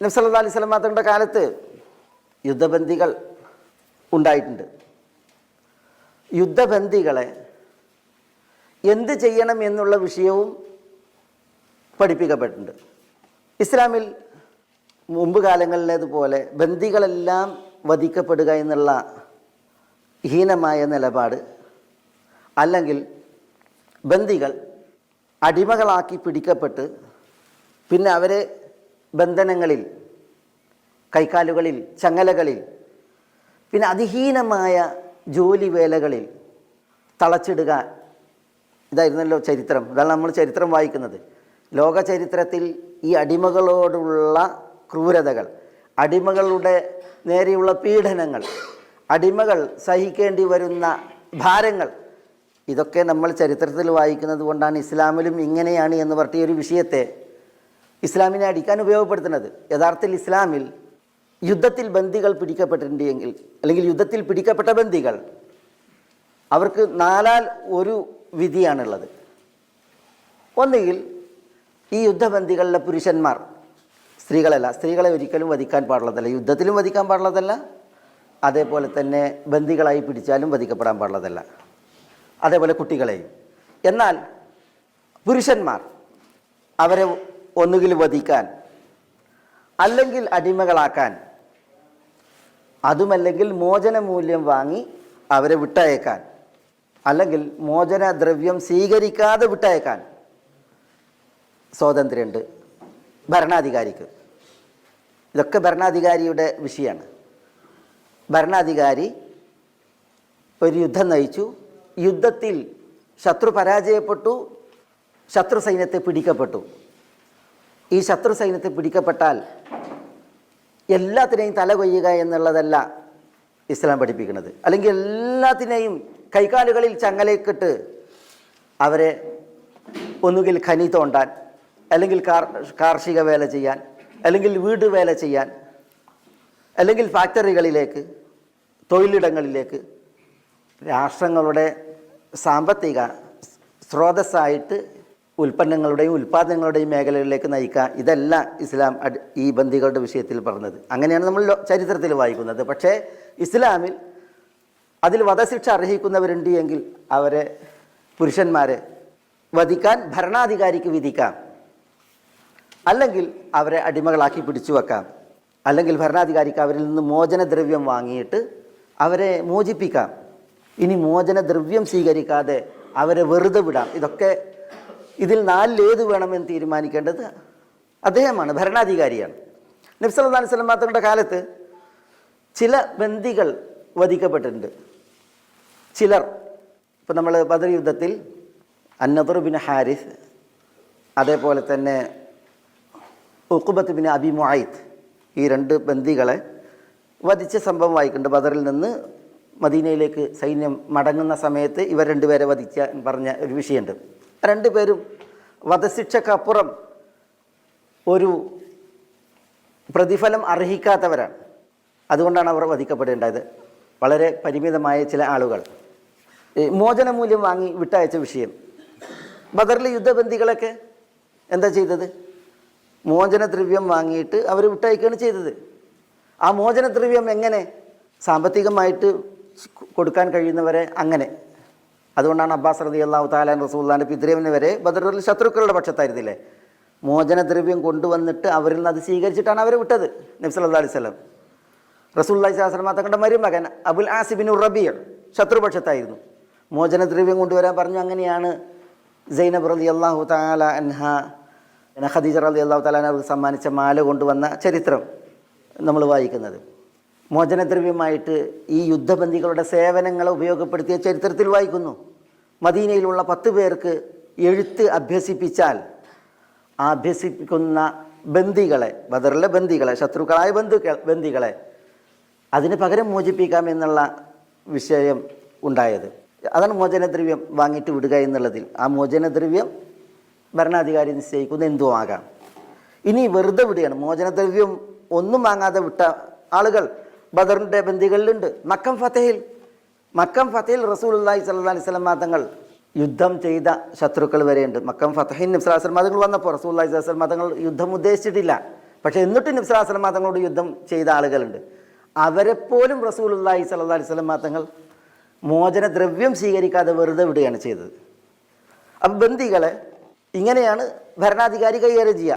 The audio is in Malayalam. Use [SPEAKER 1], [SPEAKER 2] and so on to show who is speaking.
[SPEAKER 1] നബ്സല്ലാ അലൈഹി സ്വലം തങ്ങളുടെ കാലത്ത് യുദ്ധബന്ദികൾ ഉണ്ടായിട്ടുണ്ട്. യുദ്ധബന്ദികളെ എന്ത് ചെയ്യണം എന്നുള്ള വിഷയവും പഠിപ്പിക്കപ്പെട്ടിട്ടുണ്ട്. ഇസ്ലാമിൽ മുമ്പ് കാലങ്ങളിലേതുപോലെ ബന്ദികളെല്ലാം വധിക്കപ്പെടുക എന്നുള്ള ഹീനമായ നിലപാട് അല്ലെങ്കിൽ ബന്ദികൾ അടിമകളാക്കി പിടിക്കപ്പെട്ട് പിന്നെ അവരെ ബന്ധനങ്ങളിൽ കൈക്കാലുകളിൽ ചങ്ങലകളിൽ പിന്നെ അതിഹീനമായ ജോലി വേലകളിൽ തളച്ചിടുക ഇതായിരുന്നല്ലോ ചരിത്രം. ഇതാണ് നമ്മൾ ചരിത്രം വായിക്കുന്നത്. ലോക ചരിത്രത്തിൽ ഈ അടിമകളോടുള്ള ക്രൂരതകൾ അടിമകളുടെ നേരെയുള്ള പീഡനങ്ങൾ അടിമകൾ സഹിക്കേണ്ടി വരുന്ന ഭാരങ്ങൾ ഇതൊക്കെ നമ്മൾ ചരിത്രത്തിൽ വായിക്കുന്നത് കൊണ്ടാണ് ഇസ്ലാമിലും ഇങ്ങനെയാണ് എന്ന് പറഞ്ഞ ഒരു വിഷയത്തെ ഇസ്ലാമിനെ അടിക്കാൻ ഉപയോഗപ്പെടുത്തുന്നത്. യഥാർത്ഥത്തിൽ ഇസ്ലാമിൽ യുദ്ധത്തിൽ ബന്ദികൾ പിടിക്കപ്പെട്ടിട്ടുണ്ടെങ്കിൽ അല്ലെങ്കിൽ യുദ്ധത്തിൽ പിടിക്കപ്പെട്ട ബന്ദികൾ അവർക്ക് നാലാൽ ഒരു വിധിയാണുള്ളത്. ഒന്നുകിൽ ഈ യുദ്ധബന്ദികളിലെ പുരുഷന്മാർ സ്ത്രീകളല്ല സ്ത്രീകളെ ഒരിക്കലും വധിക്കാൻ പാടുള്ളതല്ല. യുദ്ധത്തിലും വധിക്കാൻ പാടുള്ളതല്ല. അതേപോലെ തന്നെ ബന്ദികളായി പിടിച്ചാലും വധിക്കപ്പെടാൻ പാടുള്ളതല്ല. അതേപോലെ കുട്ടികളെയും. എന്നാൽ പുരുഷന്മാർ അവരെ ഒന്നുകിൽ വധിക്കാൻ അല്ലെങ്കിൽ അടിമകളാക്കാൻ അതുമല്ലെങ്കിൽ മോചനമൂല്യം വാങ്ങി അവരെ വിട്ടയക്കാൻ അല്ലെങ്കിൽ മോചന ദ്രവ്യം സ്വീകരിക്കാതെ വിട്ടയക്കാൻ സ്വാതന്ത്ര്യമുണ്ട്. ഭരണാധികാരിക്ക്. ഇതൊക്കെ ഭരണാധികാരിയുടെ വിഷയമാണ്. ഭരണാധികാരി ഒരു യുദ്ധം നയിച്ചു. യുദ്ധത്തിൽ ശത്രു പരാജയപ്പെട്ടു. ശത്രു സൈന്യത്തെ പിടിക്കപ്പെട്ടു. ഈ ശത്രു സൈന്യത്തെ പിടിക്കപ്പെട്ടാൽ എല്ലാത്തിനെയും തല കൊയ്യുക എന്നുള്ളതല്ല ഇസ്ലാം പഠിപ്പിക്കുന്നത്. അല്ലെങ്കിൽ എല്ലാത്തിനെയും കൈകാലുകളിൽ ചങ്ങലേക്കിട്ട് അവരെ ഒന്നുകിൽ ഖനി തോണ്ടാൻ അല്ലെങ്കിൽ കാർ കാർഷിക വേല ചെയ്യാൻ അല്ലെങ്കിൽ വീട് വേല ചെയ്യാൻ അല്ലെങ്കിൽ ഫാക്ടറികളിലേക്ക് തൊഴിലിടങ്ങളിലേക്ക് രാഷ്ട്രങ്ങളുടെ സാമ്പത്തിക സ്രോതസ്സായിട്ട് ഉൽപ്പന്നങ്ങളുടെയും ഉൽപ്പാദനങ്ങളുടെയും മേഖലകളിലേക്ക് നയിക്കുക. ഇതല്ല ഇസ്ലാം ഈ ബന്ദികളുടെ വിഷയത്തിൽ പറഞ്ഞത്. അങ്ങനെയാണ് നമ്മൾ ചരിത്രത്തിൽ വായിക്കുന്നത്. പക്ഷേ ഇസ്ലാമിൽ അതിൽ വധശിക്ഷ അർഹിക്കുന്നവരുണ്ട് എങ്കിൽ അവരെ പുരുഷന്മാരെ വധിക്കാൻ ഭരണാധികാരിക്ക് വിധിക്കാം. അല്ലെങ്കിൽ അവരെ അടിമകളാക്കി പിടിച്ചു വെക്കാം. അല്ലെങ്കിൽ ഭരണാധികാരിക്ക് അവരിൽ നിന്ന് മോചനദ്രവ്യം വാങ്ങിയിട്ട് അവരെ മോചിപ്പിക്കാം. ഇനി മോചനദ്രവ്യം സ്വീകരിക്കാതെ അവരെ വെറുതെ വിടാം. ഇതൊക്കെ ഇതിൽ നാലിൽ ഏത് വേണമെന്ന് തീരുമാനിക്കേണ്ടത് അദ്ദേഹമാണ് ഭരണാധികാരിയാണ്. നബ്സല്ലാ അലൈഹി തങ്ങളുടെ കാലത്ത് ചില ബന്ദികൾ വധിക്കപ്പെട്ടിട്ടുണ്ട്. ചിലർ ഇപ്പം നമ്മൾ ബദർ യുദ്ധത്തിൽ അന്നദർ ബിൻ ഹാരിസ് അതേപോലെ തന്നെ ഉക്കുബത്ത് ബിൻ അബി മുഹായിദ് ഈ രണ്ട് ബന്ദികളെ വധിച്ച സംഭവം വായിക്കുന്നുണ്ട്. ബദറിൽ നിന്ന് മദീനയിലേക്ക് സൈന്യം മടങ്ങുന്ന സമയത്ത് ഇവർ രണ്ടുപേരെ വധിച്ച പറഞ്ഞ ഒരു വിഷയമുണ്ട്. രണ്ടുപേരും വധശിക്ഷക്കപ്പുറം ഒരു പ്രതിഫലം അർഹിക്കാത്തവരാണ്. അതുകൊണ്ടാണ് അവർ വധിക്കപ്പെടേണ്ടത്. വളരെ പരിമിതമായ ചില ആളുകൾ. മോചനമൂല്യം വാങ്ങി വിട്ടയച്ച വിഷയം. ബദറിലെ യുദ്ധബന്ദികളൊക്കെ എന്താ ചെയ്തത്? മോചനദ്രവ്യം വാങ്ങിയിട്ട് അവർ വിട്ടയക്കുകയാണ് ചെയ്തത്. ആ മോചനദ്രവ്യം എങ്ങനെ സാമ്പത്തികമായിട്ട് കൊടുക്കാൻ കഴിയുന്നവരെ അങ്ങനെ അതുകൊണ്ടാണ് അബ്ബാസ് റതി അള്ളാഹു താലാൻ റസൂല്ലാന്റെ പിതൃവിന് വരെ ബദറിൽ ശത്രുക്കളുടെ പക്ഷത്തായിരുന്നില്ലേ മോചനദ്രവ്യം കൊണ്ടുവന്നിട്ട് അവരിൽ നിന്ന് അത് സ്വീകരിച്ചിട്ടാണ് അവരെ വിട്ടത് നബ്സല്ലാ അലൈഹി സ്വലം റസൂല്ലായി സ്വലാസ്ലമ തങ്ങളുടെ മരുമകൻ അബുൽ ആസിബിൻ റബിയർ ശത്രുപക്ഷത്തായിരുന്നു. മോചനദ്രവ്യം കൊണ്ടുവരാൻ പറഞ്ഞു അങ്ങനെയാണ് സൈനബ് റലി അള്ളാഹു താല അൻഹ ഖദീജ റലി അള്ളാഹു താലാൻ അവർക്ക് സമ്മാനിച്ച മാല കൊണ്ടുവന്ന ചരിത്രം നമ്മൾ വായിക്കുന്നത്. മോചനദ്രവ്യമായിട്ട് ഈ യുദ്ധബന്ദികളുടെ സേവനങ്ങളെ ഉപയോഗപ്പെടുത്തിയ ചരിത്രത്തിൽ വായിക്കുന്നു. മദീനയിലുള്ള പത്ത് പേർക്ക് എഴുത്ത് അഭ്യസിപ്പിച്ചാൽ ആ അഭ്യസിപ്പിക്കുന്ന ബന്ദികളെ ബദറിലെ ബന്ദികളെ ശത്രുക്കളായ ബന്ധുക്കൾ ബന്ദികളെ അതിന് പകരം മോചിപ്പിക്കാം എന്നുള്ള വിഷയം ഉണ്ടായത്. അതാണ് മോചനദ്രവ്യം വാങ്ങിയിട്ട് വിടുക എന്നുള്ളതിൽ. ആ മോചനദ്രവ്യം ഭരണാധികാരി നിശ്ചയിക്കുന്ന എന്തും ആകാം. ഇനി വെറുതെ വിടുകയാണ്. മോചനദ്രവ്യം ഒന്നും വാങ്ങാതെ വിട്ട ആളുകൾ ബദറിന്റെ ബന്ദികളിലുണ്ട്. മക്കം ഫത്തഹിൽ മക്കം ഫത്തഹിൽ അള്ളാഹി സല്ലാ അലൈഹി സ്വലം തങ്ങൾ യുദ്ധം ചെയ്ത ശത്രുക്കൾ വരെയുണ്ട്. മക്കം ഫത്തഹിൻ നബ്സലാസ്ലം മതങ്ങൾ വന്നപ്പോൾ അള്ളാഹി സ്വലം തങ്ങൾ യുദ്ധം ഉദ്ദേശിച്ചിട്ടില്ല. പക്ഷേ എന്നിട്ടും നബ്സലാസ്ലം തങ്ങളോട് യുദ്ധം ചെയ്ത ആളുകളുണ്ട്. അവരെപ്പോലും റസൂലുള്ളാഹി സ്വല്ലല്ലാഹി അലൈഹി വസല്ലം തങ്ങൾ മോചനദ്രവ്യം സ്വീകരിക്കാതെ വെറുതെ വിടുകയാണ് ചെയ്തത്. അപ്പം ബന്ദികളെ ഇങ്ങനെയാണ് ഭരണാധികാരി കൈകാര്യം ചെയ്യുക.